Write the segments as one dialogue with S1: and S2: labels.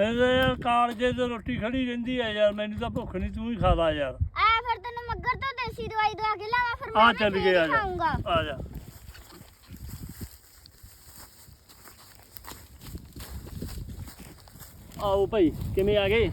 S1: ਮੇਰੇ ਤਾਂ ਯਾਰ ਕਾਲਜੇ ਤੇ ਰੋਟੀ ਖੜੀ ਰਹਿੰਦੀ ਆ ਯਾਰ ਮੈਨੂੰ ਤਾਂ ਭੁੱਖ ਨਹੀਂ ਤੂੰ ਹੀ ਖਾ ਲਾ ਯਾਰ।
S2: ਆ ਫਿਰ ਤੈਨੂੰ ਮੱਗਰ ਤੋਂ ਦੇਸੀ ਦਵਾਈ ਦਵਾ ਕੇ ਲਾਵਾਂ ਫਿਰ
S1: ਆ
S2: ਮੈਂ
S1: ਚੱਲ
S2: ਫੇਰ
S1: ਆ ਜਾ।
S2: ਖਾਊਂਗਾ।
S1: ਆ ਜਾ।
S3: ਆਓ ਭਾਈ ਕਿਵੇਂ ਆ ਗਏ?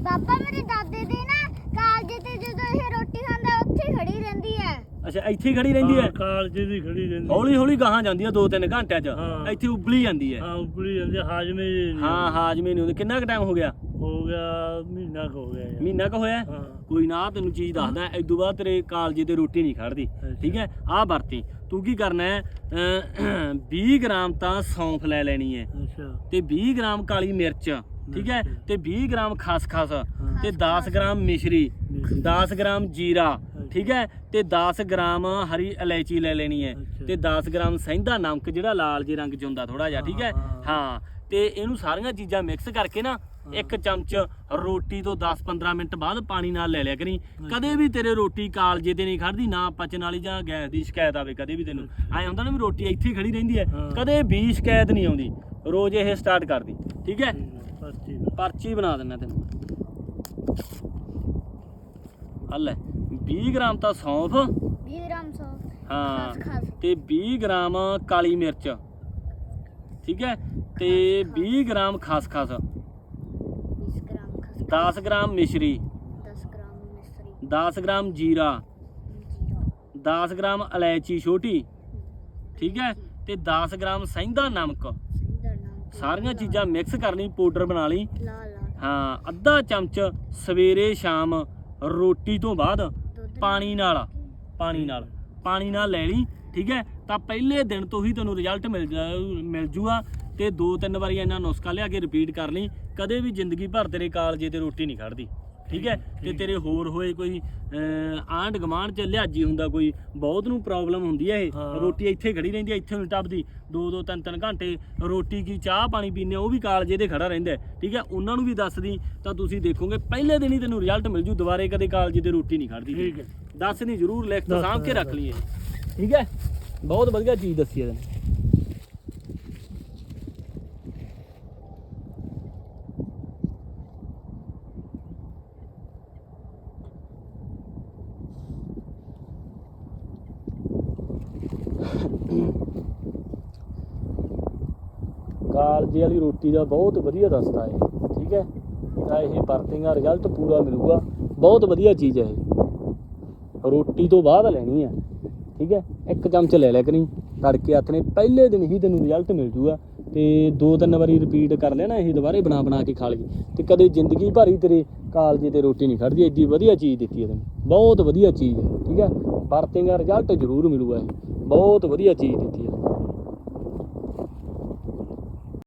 S2: ਬਾਬਾ ਮੇਰੇ ਦਾਦੇ ਦੇ ਨਾ ਕਾਲਜੇ ਤੇ ਜਦੋਂ ਇਹ ਰੋਟੀ ਖਾਂਦਾ ਉੱਥੇ ਹੀ ਖੜੀ ਰਹਿੰਦੀ ਹੈ
S3: ਅੱਛਾ ਇੱਥੇ ਹੀ ਖੜੀ ਰਹਿੰਦੀ ਹੈ
S1: ਹਾਂ, ਕਾਲਜੇ ਦੀ ਖੜੀ ਰਹਿੰਦੀ
S3: ਹੌਲੀ ਹੌਲੀ ਗਾਹਾਂ ਜਾਂਦੀ ਆ 2-3 ਘੰਟਿਆਂ 'ਚ।
S1: ਹਾਂ।
S3: ਇੱਥੇ ਉਬਲੀ ਜਾਂਦੀ ਹੈ।
S1: ਹਾਂ ਉਪਰੀ ਜਾਂਦੀ ਹਾਜਮੇ ਜਿਹੀ ਨਹੀਂ
S3: ਹਾਂ ਹਾਜਮੇ ਨਹੀਂ ਹੁੰਦੀ। ਕਿੰਨਾ ਕੁ ਟਾਈਮ ਹੋ ਗਿਆ?
S1: ਹੋ ਗਿਆ ਮਹੀਨਾ ਕੁ ਹੋ ਗਿਆ ਯਾਰ।
S3: ਮਹੀਨਾ ਕੁ ਹੋਇਆ?
S1: ਹਾਂ।
S3: ਕੋਈ ਨਾ ਤੈਨੂੰ ਚੀਜ਼ ਦੱਸਦਾ। ਇਦੋਂ ਬਾਅਦ ਤੇਰੇ ਕਾਲਜੇ ਤੇ ਰੋਟੀ ਨਹੀਂ ਖੜਦੀ। ਠੀਕ ਹੈ? ਆਹ ਵਰਤੀ। ਤੂੰ ਕੀ ਕਰਨਾ ਹੈ? ਅਮ 20 ਗ੍ਰਾਮ ਤਾਂ ਸੌਂਫ ਲੈ ਲੈਣੀ ਹੈ।
S1: ਅੱਛਾ।
S3: ਤੇ 20 ਗ੍ਰਾਮ ਕਾਲੀ ਮਿਰਚ। ਠੀਕ ਹੈ? ਤੇ 20 ਗ੍ਰਾਮ ਖਸਖਸ। ਤੇ 10 ਗ੍ਰਾਮ ਮਿਸ਼ਰੀ। 10 ਗ੍ਰਾਮ ਜੀਰਾ। ਠੀਕ ਹੈ? ਤੇ 10 ਗ੍ਰਾਮ ਹਰੀ ਇਲਾਇਚੀ ਲੈ ਲੈਣੀ ਹੈ। ਤੇ 10 ਗ੍ਰਾਮ ਸੈਂਧਾ ਨਮਕ ਜਿਹੜਾ ਲਾਲ ਜੇ ਰੰਗ ਚ ਹੁੰਦਾ ਥੋੜਾ ਜਿਹਾ ਠੀਕ ਹੈ? ਹਾਂ ਤੇ ਇਹਨੂੰ ਸਾਰੀਆਂ ਚੀਜ਼ਾਂ ਮਿਕਸ ਕਰਕੇ ਨਾ ਇੱਕ ਚਮਚ ਰੋਟੀ ਤੋਂ 10-15 ਮਿੰਟ ਬਾਅਦ ਪਾਣੀ ਨਾਲ ਲੈ ਲਿਆ ਕਰੀ। ਕਦੇ ਵੀ ਤੇਰੇ ਰੋਟੀ ਕਾਲਜੇ ਤੇ ਨਹੀਂ ਖੜਦੀ ਨਾ ਪਚਣ ਵਾਲੀ ਜਾਂ ਗੈਸ ਦੀ ਸ਼ਿਕਾਇਤ ਆਵੇ ਕਦੇ ਵੀ ਤੈਨੂੰ। ਐ ਹੁੰਦਾ ਨਾ ਵੀ ਰੋਟੀ ਇੱਥੇ ਖੜੀ ਰਹਿੰਦੀ ਹੈ। ਕਦੇ ਵੀ ਸ਼ਿਕਾਇਤ ਨਹੀਂ ਆਉਂਦੀ। ਰੋਜ਼ ਇਹ ਸਟਾਰਟ ਕਰਦੀ ਠੀਕ ਹੈ?
S1: ਹੈ।
S3: ਪਰਚੀ ਬਣਾ। ਦਿੰਨਾ ਤੈਨੂੰ ਆ ਲੈ। 20 ਗ੍ਰਾਮ ਤਾਂ ਸੌਂਫ।
S2: 20 ਗ੍ਰਾਮ ਸੌ
S3: ਹਾਂ।
S2: ਖਸ
S3: ਤੇ 20 ਗ੍ਰਾਮ ਕਾਲੀ ਮਿਰਚ। ਠੀਕ ਹੈ? ਤੇ 20 ਗ੍ਰਾਮ ਖਸਖਸ
S2: 20 ਗ੍ਰਾਮ ਖਸ
S3: 10 ਗ੍ਰਾਮ ਮਿਸ਼ਰੀ।
S2: 10 ਗ੍ਰਾਮ ਮਿਸਰੀ।
S3: 10 ਗ੍ਰਾਮ ਜੀਰਾ।
S2: ਜੀਰਾ।
S3: 10 ਗ੍ਰਾਮ ਇਲਾਇਚੀ ਛੋਟੀ। ਠੀਕ ਹੈ? ਤੇ 10 ਗ੍ਰਾਮ ਸੈਂਧਾ ਨਮਕ। ਸਾਰੀਆਂ ਚੀਜ਼ਾਂ ਮਿਕਸ ਕਰ ਲਈ ਪਾਊਡਰ ਬਣਾ ਲਈ। ਹਾਂ ਅੱਧਾ ਚਮਚ ਸਵੇਰੇ ਸ਼ਾਮ ਰੋਟੀ ਤੋਂ ਬਾਅਦ ਪਾਣੀ ਨਾਲ ਪਾਣੀ ਨਾਲ। ਪਾਣੀ ਨਾਲ ਲੈ ਲਈ ਠੀਕ ਹੈ? ਤਾਂ ਪਹਿਲੇ ਦਿਨ ਤੋਂ ਹੀ ਤੈਨੂੰ ਰਿਜ਼ਲਟ ਮਿਲ ਮਿਲ ਜੂਗਾ ਤੇ ਦੋ ਤਿੰਨ ਵਾਰੀ ਇਹਨਾਂ ਨੁਸਖਾ ਲਿਆ ਕੇ ਰਿਪੀਟ ਕਰ ਲਈ। ਕਦੇ ਵੀ ਜ਼ਿੰਦਗੀ ਭਰ ਤੇਰੇ ਕਾਲਜੇ ਤੇ ਰੋਟੀ ਨਹੀਂ ਖੜਦੀ। ਠੀਕ ਹੈ? ਤੇ ਤੇਰੇ ਹੋਰ ਹੋਏ ਕੋਈ ਆਂਢ ਗਮਾਂਢ ਚ ਲਿਆਜੀ ਹੁੰਦਾ ਕੋਈ ਬਹੁਤ ਨੂੰ ਪ੍ਰੋਬਲਮ ਹੁੰਦੀ ਹੈ ਇਹ। ਰੋਟੀ ਇੱਥੇ ਖੜੀ ਰਹਿੰਦੀ ਹੈ ਇੱਥੇ ਨਹੀਂ ਟੱਪਦੀ ਦੋ ਦੋ ਤਿੰਨ ਤਿੰਨ ਘੰਟੇ ਰੋਟੀ ਕੀ ਚਾਹ ਪਾਣੀ ਪੀਨੇ ਉਹ ਵੀ ਕਾਲਜੇ ਤੇ ਖੜਾ ਰਹਿੰਦਾ ਠੀਕ ਹੈ? ਉਹਨਾਂ ਨੂੰ ਵੀ ਦੱਸਦੀ ਤਾਂ ਤੁਸੀਂ ਦੇਖੋਗੇ ਪਹਿਲੇ ਦਿਨ ਹੀ ਤੈਨੂੰ ਰਿਜ਼ਲਟ ਮਿਲ ਜੂ ਦੁਬਾਰੇ ਕਦੇ ਕਾਲਜੇ ਤੇ ਰੋਟੀ ਨਹੀਂ ਖੜਦੀ
S1: ਠੀਕ ਹੈ।
S3: ਦੱਸ ਨਹੀਂ ਜ਼ਰੂਰ ਲਿਖ ਕੇ ਸਾਂਭ ਕੇ ਰੱਖ। ਲਈਏ। ਠੀਕ ਹੈ? ਬਹੁਤ ਵਧੀਆ ਚੀਜ਼ ਦੱਸੀ ਹੈ ਤੈਨੂੰ। ਕਾਲਜੇ ਵਾਲੀ ਰੋਟੀ ਦਾ ਬਹੁਤ ਵਧੀਆ ਦੱਸਦਾ ਹੈ, ਠੀਕ ਹੈ? ਤਾਂ ਇਹ ਵਰਤਿੰਗਾ ਰਿਜ਼ਲਟ ਪੂਰਾ ਮਿਲੂਗਾ। ਬਹੁਤ ਵਧੀਆ ਚੀਜ਼ ਹੈ ਇਹ। ਰੋਟੀ ਤੋਂ ਬਾਅਦ ਲੈਣੀ ਹੈ, ਠੀਕ ਹੈ? ਇੱਕ ਚਮਚ ਲੈ ਲੈ ਕਰੀ। ਤੜਕੇ ਹੱਥ ਨੇ ਪਹਿਲੇ ਦਿਨ ਹੀ ਤੈਨੂੰ ਰਿਜ਼ਲਟ ਮਿਲ ਜੂਗਾ। ਤੇ ਦੋ ਤਿੰਨ ਵਾਰੀ ਰਿਪੀਟ ਕਰ ਲੈਣਾ, ਇਹ ਦੁਬਾਰੇ ਬਣਾ ਬਣਾ ਕੇ ਖਾ ਲਈ। ਤੇ ਕਦੇ ਜ਼ਿੰਦਗੀ ਭਰੀ ਤੇਰੇ ਕਾਲਜੇ ਤੇ ਰੋਟੀ ਨਹੀਂ ਖੜਦੀ। ਐਡੀ ਵਧੀਆ ਚੀਜ਼ ਦਿੱਤੀ ਹੈ ਤੈਨੂੰ। ਬਹੁਤ ਵਧੀਆ ਚੀਜ਼ ਹੈ, ਠੀਕ ਹੈ? ਵਰਤਿੰਗਾ ਰਿਜ਼ਲਟ ਜ਼ਰੂਰ ਮਿਲੂਗਾ ਇਹ। ਬਹੁਤ ਵਧੀਆ ਚੀਜ਼ ਦਿੱਤੀ ਹੈ